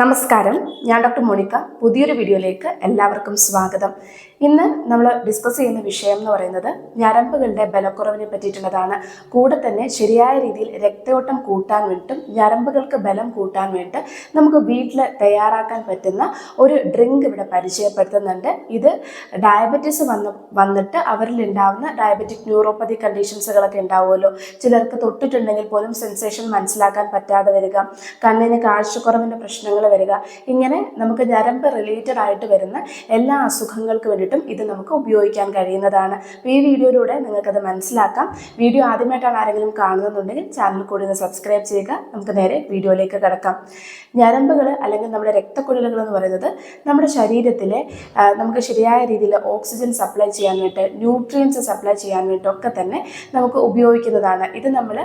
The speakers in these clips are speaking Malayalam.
നമസ്കാരം. ഞാൻ ഡോക്ടർ മോണിക്ക. പുതിയൊരു വീഡിയോയിലേക്ക് എല്ലാവർക്കും സ്വാഗതം. ഇന്ന് നമ്മൾ ഡിസ്കസ് ചെയ്യുന്ന വിഷയം എന്ന് പറയുന്നത് ഞരമ്പുകളുടെ ബലക്കുറവിനെ പറ്റിയിട്ടുള്ളതാണ്. കൂടെ തന്നെ ശരിയായ രീതിയിൽ രക്തയോട്ടം കൂട്ടാൻ വേണ്ടിയിട്ടും ഞരമ്പുകൾക്ക് ബലം കൂട്ടാൻ വേണ്ടിയിട്ട് നമുക്ക് വീട്ടിൽ തയ്യാറാക്കാൻ പറ്റുന്ന ഒരു ഡ്രിങ്ക് ഇവിടെ പരിചയപ്പെടുത്തുന്നുണ്ട്. ഇത് ഡയബറ്റീസ് വന്ന് വന്നിട്ട് അവരിൽ ഉണ്ടാവുന്ന ഡയബറ്റിക് ന്യൂറോപ്പതി കണ്ടീഷൻസുകളൊക്കെ ഉണ്ടാവുമല്ലോ. ചിലർക്ക് തൊട്ടിട്ടുണ്ടെങ്കിൽ പോലും സെൻസേഷൻ മനസ്സിലാക്കാൻ പറ്റാതെ വരിക. കണ്ണിന് കാഴ്ചക്കുറവിന്റെ പ്രശ്നങ്ങൾ വരിക. ഇങ്ങനെ നമുക്ക് ഞരമ്പ് റിലേറ്റഡ് ആയിട്ട് വരുന്ന എല്ലാ അസുഖങ്ങൾക്ക് വേണ്ടിയിട്ടും ഇത് നമുക്ക് ഉപയോഗിക്കാൻ കഴിയുന്നതാണ്. അപ്പോൾ ഈ വീഡിയോയിലൂടെ നിങ്ങൾക്കത് മനസ്സിലാക്കാം. വീഡിയോ ആദ്യമായിട്ടാണ് ആരെങ്കിലും കാണുന്നുണ്ടെങ്കിൽ ചാനൽ കൂടി ഒന്ന് സബ്സ്ക്രൈബ് ചെയ്യുക. നമുക്ക് നേരെ വീഡിയോയിലേക്ക് കിടക്കാം. ഞരമ്പുകൾ അല്ലെങ്കിൽ നമ്മുടെ രക്തക്കുഴലുകൾ എന്ന് പറയുന്നത് നമ്മുടെ ശരീരത്തിലെ നമുക്ക് ശരിയായ രീതിയിൽ ഓക്സിജൻ സപ്ലൈ ചെയ്യാൻ വേണ്ടി ന്യൂട്രിയൻസ് സപ്ലൈ ചെയ്യാൻ വേണ്ടിയിട്ടൊക്കെ തന്നെ നമുക്ക് ഉപയോഗിക്കുന്നതാണ്. ഇത് നമ്മൾ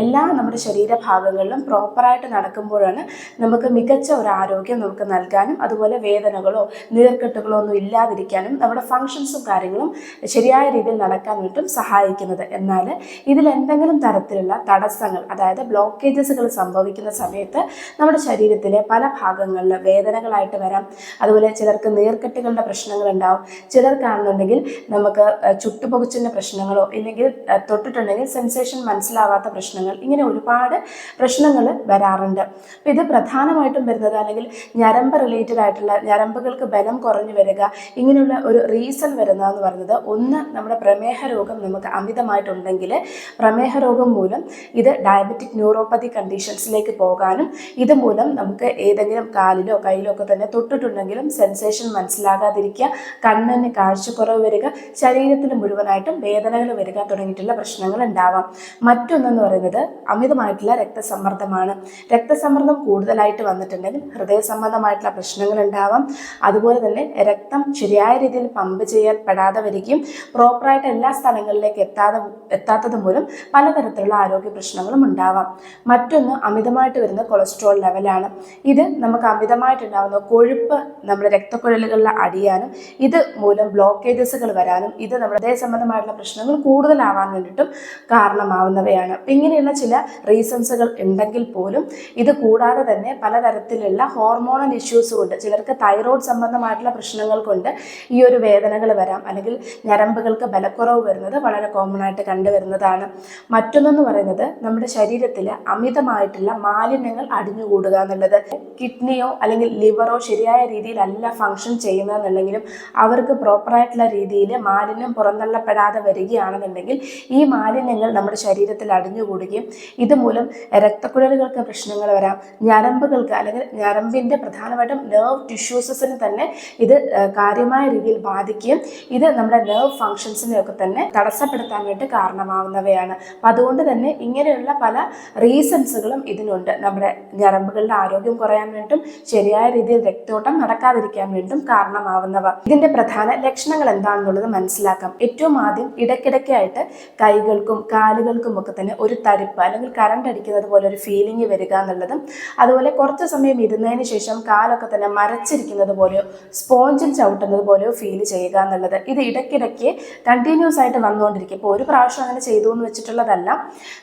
എല്ലാ നമ്മുടെ ശരീരഭാഗങ്ങളിലും പ്രോപ്പറായിട്ട് നടക്കുമ്പോഴാണ് നമുക്ക് മികച്ച ഒരു ആരോഗ്യം നമുക്ക് നൽകാനും അതുപോലെ വേദനകളോ നീർക്കെട്ടുകളോ ഒന്നും ഇല്ലാതിരിക്കാനും നമ്മുടെ ഫങ്ഷൻസും കാര്യങ്ങളും ശരിയായ രീതിയിൽ നടക്കാൻ വേണ്ടിയിട്ടും സഹായിക്കുന്നത്. എന്നാൽ ഇതിൽ എന്തെങ്കിലും തരത്തിലുള്ള തടസ്സങ്ങൾ അതായത് ബ്ലോക്കേജസുകൾ സംഭവിക്കുന്ന സമയത്ത് നമ്മുടെ ശരീരത്തിലെ പല ഭാഗങ്ങളിൽ വേദനകളായിട്ട് വരാം. അതുപോലെ ചിലർക്ക് നീർക്കെട്ടുകളുടെ പ്രശ്നങ്ങൾ ഉണ്ടാവും. ചിലർക്കാണെന്നുണ്ടെങ്കിൽ നമുക്ക് ചുട്ടുപൊകിച്ചിന്റെ പ്രശ്നങ്ങളോ ഇല്ലെങ്കിൽ തൊട്ടിട്ടുണ്ടെങ്കിൽ സെൻസേഷൻ മനസ്സിലാവാത്ത പ്രശ്നങ്ങൾ ഇങ്ങനെ ഒരുപാട് പ്രശ്നങ്ങൾ വരാറുണ്ട്. അപ്പം ഇത് പ്രധാനമായിട്ടും വരുന്നത് അല്ലെങ്കിൽ ഞരമ്പ് റിലേറ്റഡ് ആയിട്ടുള്ള ഞരമ്പുകൾക്ക് ബലം കുറഞ്ഞു വരിക ഇങ്ങനെയുള്ള ഒരു റീസൺ വരുന്നതെന്ന് പറയുന്നത് ഒന്ന് നമ്മുടെ പ്രമേഹ രോഗം നമുക്ക് അമിതമായിട്ടുണ്ടെങ്കിൽ പ്രമേഹ രോഗം മൂലം ഇത് ഡയബറ്റിക് ന്യൂറോപ്പതി കണ്ടീഷൻസിലേക്ക് പോകാനും ഇതുമൂലം നമുക്ക് ഏതെങ്കിലും കാലിലോ കയ്യിലോ ഒക്കെ തന്നെ തൊട്ടിട്ടുണ്ടെങ്കിലും സെൻസേഷൻ മനസ്സിലാകാതിരിക്കുക കണ്ണിന് കാഴ്ചക്കുറവ് വരിക ശരീരത്തിന് മുഴുവനായിട്ടും വേദനകൾ വരിക തുടങ്ങിയിട്ടുള്ള പ്രശ്നങ്ങൾ ഉണ്ടാവാം. മറ്റൊന്നെന്ന് പറയുന്നത് അമിതമായിട്ടുള്ള രക്തസമ്മർദ്ദമാണ്. രക്തസമ്മർദ്ദം കൂടുതലായിട്ട് വന്നിട്ടുണ്ടെങ്കിൽ ഹൃദയ സംബന്ധമായിട്ടുള്ള പ്രശ്നങ്ങൾ ഉണ്ടാവാം അതുപോലെ തന്നെ രക്തം ശരിയായ രീതിയിൽ പമ്പ് ചെയ്യപ്പെടാതെ വരികയും പ്രോപ്പറായിട്ട് എല്ലാ സ്ഥലങ്ങളിലേക്ക് എത്താതെ എത്താത്തത് മൂലം പലതരത്തിലുള്ള ആരോഗ്യ പ്രശ്നങ്ങളും ഉണ്ടാവാം. മറ്റൊന്ന് അമിതമായിട്ട് വരുന്ന കൊളസ്ട്രോൾ ലെവലാണ്. ഇത് നമുക്ക് അമിതമായിട്ടുണ്ടാകുന്ന കൊഴുപ്പ് നമ്മുടെ രക്തക്കുഴലുകളിൽ അടിയാനും ഇത് മൂലം ബ്ലോക്കേജസുകൾ വരാനും ഇത് നമ്മുടെ ഹൃദയ സംബന്ധമായിട്ടുള്ള പ്രശ്നങ്ങൾ കൂടുതലാവാൻ വേണ്ടിയിട്ടും കാരണമാവുന്നവയാണ്. അപ്പം ഇങ്ങനെയുള്ള ചില റീസൺസുകൾ ഉണ്ടെങ്കിൽ പോലും ഇത് കൂടാതെ തന്നെ പലതരത്തിലുള്ള ഹോർമോണൽ ഇഷ്യൂസ് കൊണ്ട് ചിലർക്ക് തൈറോയ്ഡ് സംബന്ധമായിട്ടുള്ള പ്രശ്നങ്ങൾ കൊണ്ട് ഈ ഒരു വേദനകൾ വരാം. അല്ലെങ്കിൽ ഞരമ്പുകൾക്ക് ബലക്കുറവ് വരുന്നത് വളരെ കോമൺ ആയിട്ട് കണ്ടുവരുന്നതാണ് മറ്റൊന്നെന്ന് പറയുന്നത് നമ്മുടെ ശരീരത്തിൽ അമിതമായിട്ടുള്ള മാലിന്യങ്ങൾ അടിഞ്ഞുകൂടുക എന്നുള്ളത്. കിഡ്നിയോ അല്ലെങ്കിൽ ലിവറോ ശരിയായ രീതിയിലല്ല ഫങ്ഷൻ ചെയ്യുന്നതെന്നുണ്ടെങ്കിലും അവർക്ക് പ്രോപ്പറായിട്ടുള്ള രീതിയിൽ മാലിന്യം പുറന്തള്ളപ്പെടാതെ വരികയാണെന്നുണ്ടെങ്കിൽ ഈ മാലിന്യങ്ങൾ നമ്മുടെ ശരീരത്തിൽ അടിഞ്ഞുകൂടുകയും ഇതുമൂലം രക്തക്കുഴലുകൾക്ക് പ്രശ്നങ്ങൾ വരാം. ഞരമ്പുകൾക്ക് അല്ലെങ്കിൽ ഞരമ്പിന്റെ പ്രധാനമായിട്ടും നെർവ് ടിഷ്യൂസസിന് തന്നെ ഇത് കാര്യമായ രീതിയിൽ ബാധിക്കുകയും ഇത് നമ്മുടെ നെർവ് ഫങ്ഷൻസിനെയൊക്കെ തന്നെ തടസ്സപ്പെടുത്താനായിട്ട് കാരണമാവുന്നവയാണ്. അപ്പം അതുകൊണ്ട് തന്നെ ഇങ്ങനെയുള്ള പല റീസൺസുകളും ഇതിനുണ്ട്. നമ്മുടെ ഞരമ്പുകളുടെ ആരോഗ്യം കുറയാൻ വേണ്ടിയിട്ടും ശരിയായ രീതിയിൽ രക്തോട്ടം നടക്കാതിരിക്കാൻ വേണ്ടിയിട്ടും കാരണമാവുന്നവ. ഇതിന്റെ പ്രധാന ലക്ഷണങ്ങൾ എന്താണെന്നുള്ളത് മനസ്സിലാക്കാം. ഏറ്റവും ആദ്യം ഇടയ്ക്കിടയ്ക്കായിട്ട് കൈകൾക്കും കാലുകൾക്കും ഒക്കെ തന്നെ ഒരു തരിപ്പ് അല്ലെങ്കിൽ കറണ്ട് അടിക്കുന്നത് പോലെ ഒരു ഫീലിംഗ് വരിക എന്നുള്ളതും അതുപോലെ കുറച്ച് സമയം ഇരുന്നതിന് ശേഷം കാലൊക്കെ തന്നെ മരച്ചിരിക്കുന്നത് പോലെയോ സ്പോഞ്ചിൽ ചവിട്ടുന്നത് പോലെയോ ഫീൽ ചെയ്യുക എന്നുള്ളത്. ഇത് ഇടയ്ക്കിടയ്ക്ക് കണ്ടിന്യൂസ് ആയിട്ട് വന്നുകൊണ്ടിരിക്കും. ഇപ്പോൾ ഒരു പ്രാവശ്യം അങ്ങനെ ചെയ്തു എന്ന് വെച്ചിട്ടുള്ളതല്ല.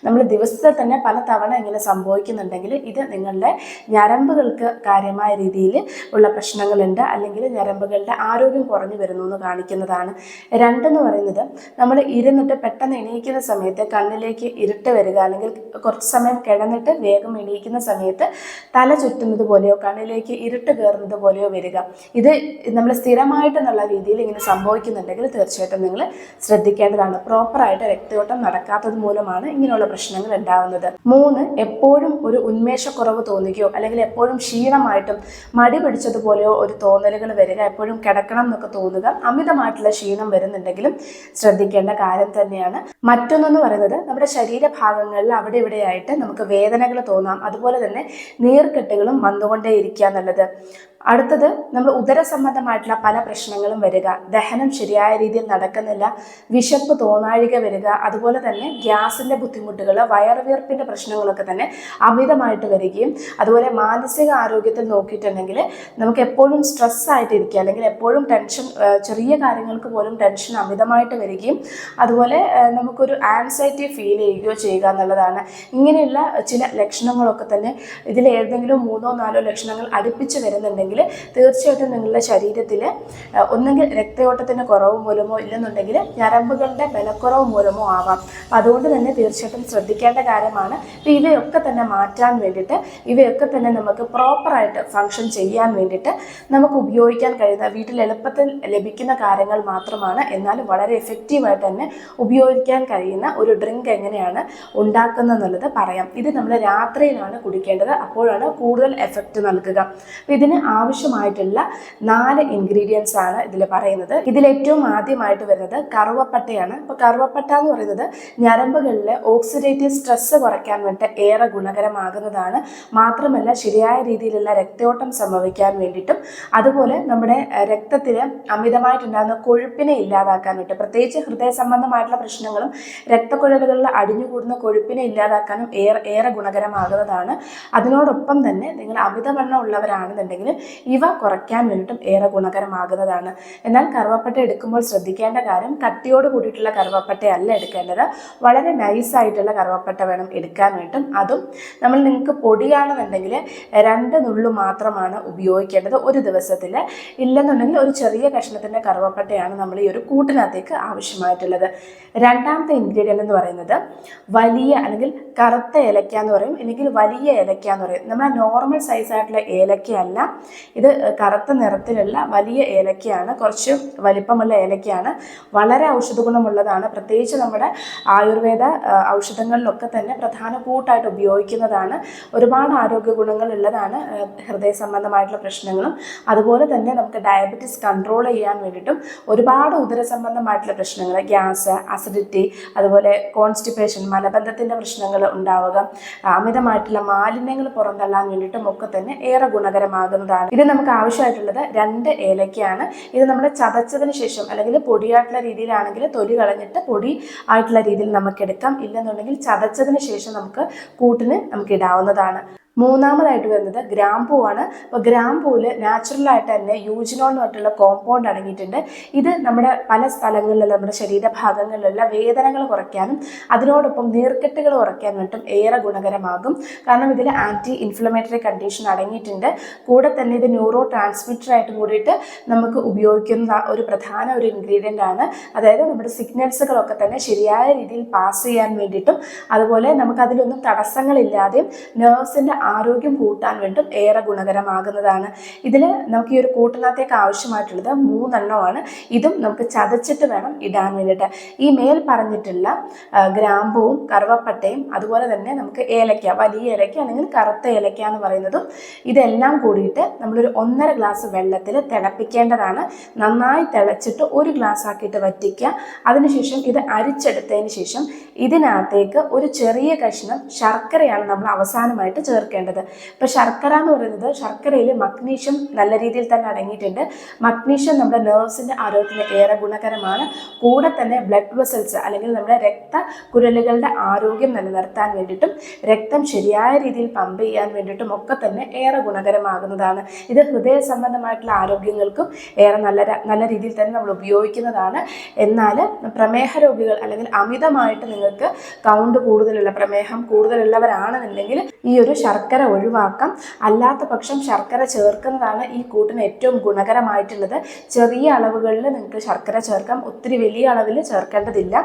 നമ്മൾ ദിവസത്തിൽ തന്നെ പല തവണ ഇങ്ങനെ സംഭവിക്കുന്നുണ്ടെങ്കിൽ ഇത് നിങ്ങളുടെ ഞരമ്പുകൾക്ക് കാര്യമായ രീതിയിൽ ഉള്ള പ്രശ്നങ്ങളുണ്ട്. അല്ലെങ്കിൽ ഞരമ്പുകളുടെ ആരോഗ്യം കുറഞ്ഞു വരുന്നു എന്ന് കാണിക്കുന്നതാണ്. രണ്ടെന്ന് പറയുന്നത് നമ്മൾ ഇരുന്നിട്ട് പെട്ടെന്ന് എണീക്കുന്ന സമയത്ത് കണ്ണിലേക്ക് ഇരുട്ട് വരിക അല്ലെങ്കിൽ കുറച്ച് സമയം കിടന്നിട്ട് വേഗം എണീക്കുന്ന സമയത്ത് തല ചുറ്റുന്നത് പോലെയോ കണ്ണിലേക്ക് ഇരുട്ട് കയറുന്നത് പോലെയോ വരിക. ഇത് നമ്മൾ സ്ഥിരമായിട്ട് എന്നുള്ള രീതിയിൽ ഇങ്ങനെ സംഭവിക്കുന്നുണ്ടെങ്കിൽ തീർച്ചയായിട്ടും നിങ്ങൾ ശ്രദ്ധിക്കേണ്ടതാണ്. പ്രോപ്പറായിട്ട് രക്തയോട്ടം നടക്കാത്തത് മൂലമാണ് ഇങ്ങനെയുള്ള പ്രശ്നങ്ങൾ ഉണ്ടാവുന്നത്. മൂന്ന് എപ്പോഴും ഒരു ഉന്മേഷക്കുറവ് തോന്നുകയോ അല്ലെങ്കിൽ എപ്പോഴും ക്ഷീണമായിട്ടും മടി പിടിച്ചതുപോലെയോ ഒരു തോന്നലുകൾ വരിക എപ്പോഴും കിടക്കണം എന്നൊക്കെ തോന്നുക അമിതമായിട്ടുള്ള ക്ഷീണം വരുന്നുണ്ടെങ്കിലും ശ്രദ്ധിക്കേണ്ട കാര്യം തന്നെയാണ്. മറ്റൊന്നെന്ന് പറയുന്നത് നമ്മുടെ ശരീരഭാഗങ്ങളിൽ അവിടെ ഇവിടെയായിട്ട് നമുക്ക് വേദനകൾ തോന്നാം. അതുപോലെ തന്നെ നീർക്കെട്ടുകളും ഇരിക്കുക എന്നുള്ളത് അടുത്തത് നമ്മൾ ഉദര സംബന്ധമായിട്ടുള്ള പല പ്രശ്നങ്ങളും വരിക. ദഹനം ശരിയായ രീതിയിൽ നടക്കുന്നില്ല. വിശപ്പ് തോന്നാഴിക വരിക. അതുപോലെ തന്നെ ഗ്യാസിന്റെ ബുദ്ധിമുട്ടുകൾ വയറുവീർപ്പിന്റെ പ്രശ്നങ്ങളൊക്കെ തന്നെ അമിതമായിട്ട് വരികയും അതുപോലെ മാനസിക ആരോഗ്യത്തിൽ നോക്കിയിട്ടുണ്ടെങ്കിൽ നമുക്ക് എപ്പോഴും സ്ട്രെസ് ആയിട്ടിരിക്കുക അല്ലെങ്കിൽ എപ്പോഴും ടെൻഷൻ ചെറിയ കാര്യങ്ങൾക്ക് പോലും ടെൻഷൻ അമിതമായിട്ട് വരികയും അതുപോലെ നമുക്കൊരു ആൻസൈറ്റി ഫീൽ ചെയ്യുകയോ ചെയ്യുക എന്നുള്ളതാണ്. ഇങ്ങനെയുള്ള ചില ലക്ഷണങ്ങളൊക്കെ തന്നെ ഇതിൽ ഏതെങ്കിലും മൂന്നോ നാലോ ലക്ഷണങ്ങൾ അടുപ്പിച്ച് വരുന്നുണ്ടെങ്കിൽ തീർച്ചയായിട്ടും നിങ്ങളുടെ ശരീരത്തിൽ ഒന്നെങ്കിൽ രക്തയോട്ടത്തിന്റെ കുറവ് മൂലമോ ഇല്ലെന്നുണ്ടെങ്കിൽ ഞരമ്പുകളുടെ ബലക്കുറവ് മൂലമോ ആവാം. അതുകൊണ്ട് തന്നെ തീർച്ചയായിട്ടും ശ്രദ്ധിക്കേണ്ട കാര്യമാണ്. അപ്പം ഇവയൊക്കെ തന്നെ മാറ്റാൻ വേണ്ടിയിട്ട് ഇവയൊക്കെ തന്നെ നമുക്ക് പ്രോപ്പറായിട്ട് ഫങ്ഷൻ ചെയ്യാൻ വേണ്ടിയിട്ട് നമുക്ക് ഉപയോഗിക്കാൻ കഴിയുന്ന വീട്ടിൽ എളുപ്പത്തിൽ ലഭിക്കുന്ന കാര്യങ്ങൾ മാത്രമാണ്. എന്നാലും വളരെ എഫക്റ്റീവായിട്ട് തന്നെ ഉപയോഗിക്കാൻ കഴിയുന്ന ഒരു ഡ്രിങ്ക് എങ്ങനെയാണ് ഉണ്ടാക്കുന്നത് എന്നുള്ളത് പറയാം. ഇത് നമ്മൾ രാത്രിയിലാണ് കുടിക്കേണ്ടത്. അപ്പോഴാണ് കൂടുതൽ എഫക്റ്റ് നൽകുക. അപ്പം ഇതിന് ആവശ്യമായിട്ടുള്ള നാല് ഇൻഗ്രീഡിയൻസ് ആണ് ഇതിൽ പറയുന്നത്. ഇതിൽ ഏറ്റവും ആദ്യമായിട്ട് വരുന്നത് കറുവപ്പട്ടയാണ്. അപ്പോൾ കറുവപ്പട്ട എന്ന് പറയുന്നത് ഞരമ്പുകളിലെ ഓക്സിഡേറ്റീവ് സ്ട്രെസ് കുറയ്ക്കാൻ വേണ്ടി ഏറെ ഗുണകരമാകുന്നതാണ്. മാത്രമല്ല ശരിയായ രീതിയിലുള്ള രക്തയോട്ടം സംഭവിക്കാൻ വേണ്ടിയിട്ടും അതുപോലെ നമ്മുടെ രക്തത്തിൽ അമിതമായിട്ടുണ്ടാകുന്ന കൊഴുപ്പിനെ ഇല്ലാതാക്കാൻ വേണ്ടി പ്രത്യേകിച്ച് ഹൃദയ സംബന്ധമായിട്ടുള്ള പ്രശ്നങ്ങളും രക്തക്കുഴലുകളിൽ അടിഞ്ഞുകൂടുന്ന കൊഴുപ്പിനെ ഇല്ലാതാക്കാനും ഏറെ ഏറെ ഗുണകരമാകുന്നതാണ്. അതിനോടൊപ്പം തന്നെ നിങ്ങൾ അമിതവണ്ണം ഉള്ളവരാണെന്നുണ്ടെങ്കിൽ ഇവ കുറയ്ക്കാൻ വേണ്ടിയിട്ടും ഏറെ ഗുണകരമാകുന്നതാണ്. എന്നാൽ കറുവപ്പട്ട എടുക്കുമ്പോൾ ശ്രദ്ധിക്കേണ്ട കാര്യം കട്ടിയോട് കൂടിയിട്ടുള്ള കറുവപ്പട്ടയല്ല എടുക്കേണ്ടത്. വളരെ നൈസായിട്ടുള്ള കറുവപ്പട്ട വേണം എടുക്കാൻ വേണ്ടിയിട്ടും. അതും നമ്മൾ നിങ്ങൾക്ക് പൊടിയാണെന്നുണ്ടെങ്കിൽ രണ്ട് നുള്ളു മാത്രമാണ് ഉപയോഗിക്കേണ്ടത് ഒരു ദിവസത്തിൽ. ഇല്ലെന്നുണ്ടെങ്കിൽ ഒരു ചെറിയ കഷ്ണത്തിന്റെ കറുവപ്പട്ടയാണ് നമ്മൾ ഈ ഒരു കൂട്ടിനകത്തേക്ക് ആവശ്യമായിട്ടുള്ളത്. രണ്ടാമത്തെ ഇൻഗ്രീഡിയന്റ് എന്ന് പറയുന്നത് വലിയ അല്ലെങ്കിൽ കറുത്ത ഏലക്ക എന്ന് പറയും. അല്ലെങ്കിൽ വലിയ ഏലക്ക എന്ന് പറയും. നമ്മുടെ നോർമൽ സൈസ് ആയിട്ടുള്ള ഏലക്കയല്ല. ഇത് കറുത്ത നിറത്തിലുള്ള വലിയ ഏലക്കയാണ്. കുറച്ച് വലിപ്പമുള്ള ഏലക്കയാണ്. വളരെ ഔഷധ ഗുണമുള്ളതാണ് പ്രത്യേകിച്ച് നമ്മുടെ ആയുർവേദ ഔഷധങ്ങളിലൊക്കെ തന്നെ പ്രധാന കൂട്ടായിട്ട് ഉപയോഗിക്കുന്നതാണ്. ഒരുപാട് ആരോഗ്യ ഗുണങ്ങൾ ഉള്ളതാണ് ഹൃദയ സംബന്ധമായിട്ടുള്ള പ്രശ്നങ്ങളും. അതുപോലെ തന്നെ നമുക്ക് ഡയബറ്റിസ് കൺട്രോൾ ചെയ്യാൻ വേണ്ടിയിട്ടും ഒരുപാട് ഉദര സംബന്ധമായിട്ടുള്ള പ്രശ്നങ്ങൾ ഗ്യാസ് അസിഡിറ്റി അതുപോലെ കോൺസ്റ്റിപ്പേഷൻ മലബന്ധത്തിന്റെ പ്രശ്നങ്ങൾ ഉണ്ടാവുക അമിതമായിട്ടുള്ള മാലിന്യങ്ങൾ പുറന്തള്ളാൻ വേണ്ടിയിട്ടും ഒക്കെ തന്നെ ഏറെ ഗുണകരമാകുന്നതാണ്. ഇത് നമുക്ക് ആവശ്യമായിട്ടുള്ളത് രണ്ട് ഏലക്കയാണ്. ഇത് നമ്മൾ ചതച്ചതിന് ശേഷം അല്ലെങ്കിൽ പൊടിയായിട്ടുള്ള രീതിയിലാണെങ്കിൽ തൊലി കളഞ്ഞിട്ട് പൊടി ആയിട്ടുള്ള രീതിയിൽ നമുക്ക് എടുക്കാം. ഇല്ലെന്നുണ്ടെങ്കിൽ ചതച്ചതിന് ശേഷം നമുക്ക് കൂട്ടിന് നമുക്ക് ഇടാവുന്നതാണ്. മൂന്നാമതായിട്ട് വരുന്നത് ഗ്രാമ്പൂവാണ് അപ്പോൾ ഗ്രാമ്പൂവിൽ നാച്ചുറലായിട്ട് തന്നെ യൂജിനോൾ എന്ന് പറഞ്ഞിട്ടുള്ള കോമ്പൗണ്ട് അടങ്ങിയിട്ടുണ്ട്. ഇത് നമ്മുടെ പല സ്ഥലങ്ങളിലും നമ്മുടെ ശരീരഭാഗങ്ങളിലുള്ള വേദനകൾ കുറയ്ക്കാനും അതിനോടൊപ്പം നീർക്കെട്ടുകൾ വേണ്ടിയിട്ടും ഏറെ ഗുണകരമാകും. കാരണം ഇതിൽ ആന്റി ഇൻഫ്ലമേറ്ററി കണ്ടീഷൻ അടങ്ങിയിട്ടുണ്ട്. കൂടെ തന്നെ ഇത് ന്യൂറോ ട്രാൻസ്മിറ്റർ ആയിട്ട് കൂടിയിട്ട് നമുക്ക് ഉപയോഗിക്കുന്ന ഒരു പ്രധാന ഒരു ഇൻഗ്രീഡിയന്റ് ആണ്. അതായത് നമ്മുടെ സിഗ്നൽസുകളൊക്കെ തന്നെ ശരിയായ രീതിയിൽ പാസ് ചെയ്യാൻ വേണ്ടിയിട്ടും അതുപോലെ നമുക്ക് അതിലൊന്നും തടസ്സങ്ങളില്ലാതെയും നേഴ്സിന്റെ ആരോഗ്യം കൂട്ടാൻ വേണ്ടും ഏറെ ഗുണകരമാകുന്നതാണ്. ഇതിൽ നമുക്ക് ഈ ഒരു കൂട്ടിനകത്തേക്ക് ആവശ്യമായിട്ടുള്ളത് മൂന്നെണ്ണമാണ്. ഇതും നമുക്ക് ചതച്ചിട്ട് വേണം ഇടാൻ വേണ്ടിയിട്ട്. ഈ മേൽ പറഞ്ഞിട്ടുള്ള ഗ്രാമ്പൂവും കറുവപ്പട്ടയും അതുപോലെ തന്നെ നമുക്ക് ഏലക്ക വലിയ ഏലക്ക അല്ലെങ്കിൽ കറുത്ത ഏലക്ക എന്ന് പറയുന്നതും ഇതെല്ലാം കൂടിയിട്ട് നമ്മളൊരു ഒന്നര ഗ്ലാസ് വെള്ളത്തിൽ തിളപ്പിക്കേണ്ടതാണ്. നന്നായി തിളച്ചിട്ട് ഒരു ഗ്ലാസ് ആക്കിയിട്ട് വറ്റിക്കുക. അതിനുശേഷം ഇത് അരിച്ചെടുത്തതിന് ശേഷം ഇതിനകത്തേക്ക് ഒരു ചെറിയ കഷ്ണം ശർക്കരയാണ് നമ്മൾ അവസാനമായിട്ട് ചേർക്കേണ്ടത് ഇപ്പം ശർക്കര എന്ന് പറയുന്നത് ശർക്കരയിൽ മഗ്നീഷ്യം നല്ല രീതിയിൽ തന്നെ അടങ്ങിയിട്ടുണ്ട്. മഗ്നീഷ്യം നമ്മുടെ നെർവ്സിന്റെ ആരോഗ്യത്തിന് ഏറെ ഗുണകരമാണ്. കൂടെ തന്നെ ബ്ലഡ് വെസൽസ് അല്ലെങ്കിൽ നമ്മുടെ രക്ത കുഴലുകളുടെ ആരോഗ്യം നിലനിർത്താൻ വേണ്ടിയിട്ടും രക്തം ശരിയായ രീതിയിൽ പമ്പ് ചെയ്യാൻ വേണ്ടിയിട്ടും ഒക്കെ തന്നെ ഏറെ ഗുണകരമാകുന്നതാണ്. ഇത് ഹൃദയ സംബന്ധമായിട്ടുള്ള ആരോഗ്യങ്ങൾക്കും ഏറെ നല്ല നല്ല രീതിയിൽ തന്നെ നമ്മൾ ഉപയോഗിക്കുന്നതാണ്. എന്നാൽ പ്രമേഹ രോഗികൾ അല്ലെങ്കിൽ അമിതമായിട്ട് നിങ്ങൾക്ക് കൗണ്ട് കൂടുതലുള്ള പ്രമേഹം കൂടുതലുള്ളവരാണെന്നുണ്ടെങ്കിൽ ഈ ഒരു ശർക്കര ഒഴിവാക്കാം. അല്ലാത്ത പക്ഷം ശർക്കര ചേർക്കുന്നതാണ് ഈ കൂട്ടിന് ഏറ്റവും ഗുണകരമായിട്ടുള്ളത്. ചെറിയ അളവുകളിൽ നിങ്ങൾക്ക് ശർക്കര ചേർക്കാം. ഒത്തിരി വലിയ അളവിൽ ചേർക്കേണ്ടതില്ല.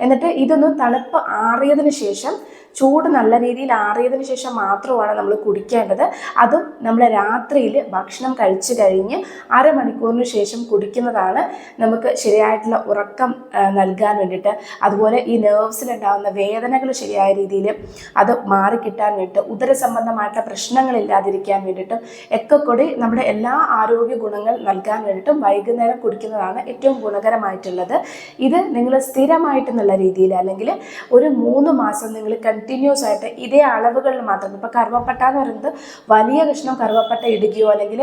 എന്നിട്ട് ഇതൊന്ന് തണുപ്പ് ആറിയതിന് ശേഷം ചൂട് നല്ല രീതിയിൽ ആറിയതിന് ശേഷം മാത്രമാണ് നമ്മൾ കുടിക്കേണ്ടത്. അതും നമ്മൾ രാത്രിയിൽ ഭക്ഷണം കഴിച്ചു കഴിഞ്ഞ് അരമണിക്കൂറിന് ശേഷം കുടിക്കുന്നതാണ് നമുക്ക് ശരിയായിട്ടുള്ള ഉറക്കം നൽകാൻ വേണ്ടിയിട്ട്. അതുപോലെ ഈ നേർവ്സിലുണ്ടാകുന്ന വേദനകൾ ശരിയായ രീതിയിൽ അത് മാറിക്കിട്ടാൻ വേണ്ടിയിട്ട് ഉദര സംബന്ധമായിട്ടുള്ള പ്രശ്നങ്ങളില്ലാതിരിക്കാൻ വേണ്ടിയിട്ടും ഒക്കെ കൂടി നമ്മുടെ എല്ലാ ആരോഗ്യ ഗുണങ്ങൾ നൽകാൻ വേണ്ടിയിട്ടും വൈകുന്നേരം കുടിക്കുന്നതാണ് ഏറ്റവും ഗുണകരമായിട്ടുള്ളത്. ഇത് നിങ്ങൾ സ്ഥിരമായിട്ടെന്നുള്ള രീതിയിൽ അല്ലെങ്കിൽ ഒരു മൂന്ന് മാസം നിങ്ങൾ കണ്ടിന്യൂസ് ആയിട്ട് ഇതേ അളവുകളിൽ മാത്രം. ഇപ്പോൾ കറുവപ്പട്ട എന്ന് പറയുന്നത് വലിയ കഷ്ണം കറുവപ്പട്ട ഇടുകയോ അല്ലെങ്കിൽ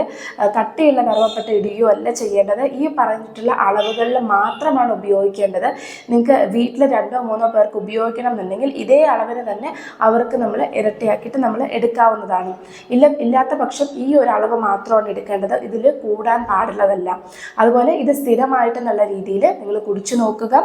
കട്ടിയുള്ള കറുവപ്പട്ട ഇടുകയോ അല്ല ചെയ്യേണ്ടത്. ഈ പറഞ്ഞിട്ടുള്ള അളവുകളിൽ മാത്രമാണ് ഉപയോഗിക്കേണ്ടത്. നിങ്ങൾക്ക് വീട്ടിൽ രണ്ടോ മൂന്നോ പേർക്ക് ഉപയോഗിക്കണം എന്നുണ്ടെങ്കിൽ ഇതേ അളവിന് തന്നെ അവർക്ക് നമ്മൾ ഇരട്ടിയാക്കിയിട്ട് നമ്മൾ എടുക്കാവുന്നതാണ്. ഇല്ല ഇല്ലാത്ത പക്ഷം ഈ ഒരു അളവ് മാത്രമാണ് എടുക്കേണ്ടത്. ഇതിൽ കൂടാൻ പാടുള്ളതല്ല. അതുപോലെ ഇത് സ്ഥിരമായിട്ട് എന്നുള്ള രീതിയിൽ നിങ്ങൾ കുടിച്ചു നോക്കുക.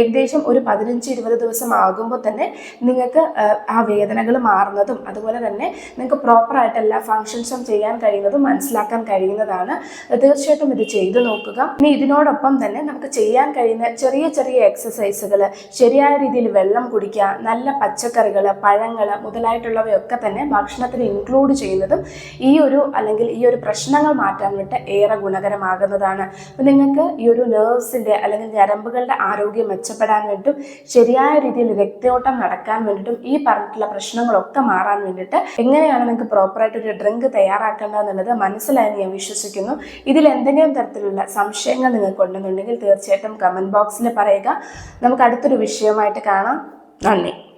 ഏകദേശം ഒരു പതിനഞ്ച് ഇരുപത് ദിവസം ആകുമ്പോൾ തന്നെ നിങ്ങൾക്ക് ആ, വേദനകൾ മാറുന്നതും അതുപോലെ തന്നെ നിങ്ങൾക്ക് പ്രോപ്പറായിട്ട് എല്ലാ ഫങ്ഷൻസും ചെയ്യാൻ കഴിയുന്നതും മനസ്സിലാക്കാൻ കഴിയുന്നതാണ്. തീർച്ചയായിട്ടും ഇത് ചെയ്തു നോക്കുക. ഇനി ഇതിനോടൊപ്പം തന്നെ നമുക്ക് ചെയ്യാൻ കഴിയുന്ന ചെറിയ ചെറിയ എക്സസൈസുകൾ ശരിയായ രീതിയിൽ വെള്ളം കുടിക്കുക നല്ല പച്ചക്കറികൾ പഴങ്ങൾ മുതലായിട്ടുള്ളവയൊക്കെ തന്നെ ഭക്ഷണത്തിൽ ഇൻക്ലൂഡ് ചെയ്യുന്നതും ഈ ഒരു അല്ലെങ്കിൽ ഈ ഒരു പ്രശ്നങ്ങൾ മാറ്റാൻ വേണ്ടി ഏറെ ഗുണകരമാകുന്നതാണ്. അപ്പം നിങ്ങൾക്ക് ഈ ഒരു നെർവ്സിന്റെ അല്ലെങ്കിൽ ഞരമ്പുകളുടെ ആരോഗ്യം മെച്ചപ്പെടാൻ വേണ്ടിയിട്ടും ശരിയായ രീതിയിൽ രക്തയോട്ടം നടക്കാൻ വേണ്ടിയിട്ടും ഈ പറഞ്ഞിട്ടുള്ള പ്രശ്നങ്ങളൊക്കെ മാറാൻ വേണ്ടിയിട്ട് എങ്ങനെയാണ് നിങ്ങൾക്ക് പ്രോപ്പറായിട്ട് ഒരു ഡ്രിങ്ക് തയ്യാറാക്കേണ്ടതെന്നുള്ളത് മനസ്സിലായെന്ന് ഞാൻ വിശ്വസിക്കുന്നു. ഇതിൽ എന്തെങ്കിലും തരത്തിലുള്ള സംശയങ്ങൾ നിങ്ങൾക്ക് ഉണ്ടെന്നുണ്ടെങ്കിൽ തീർച്ചയായിട്ടും കമന്റ് ബോക്സിൽ പറയുക. നമുക്ക് അടുത്തൊരു വിഷയമായിട്ട് കാണാം. നന്ദി.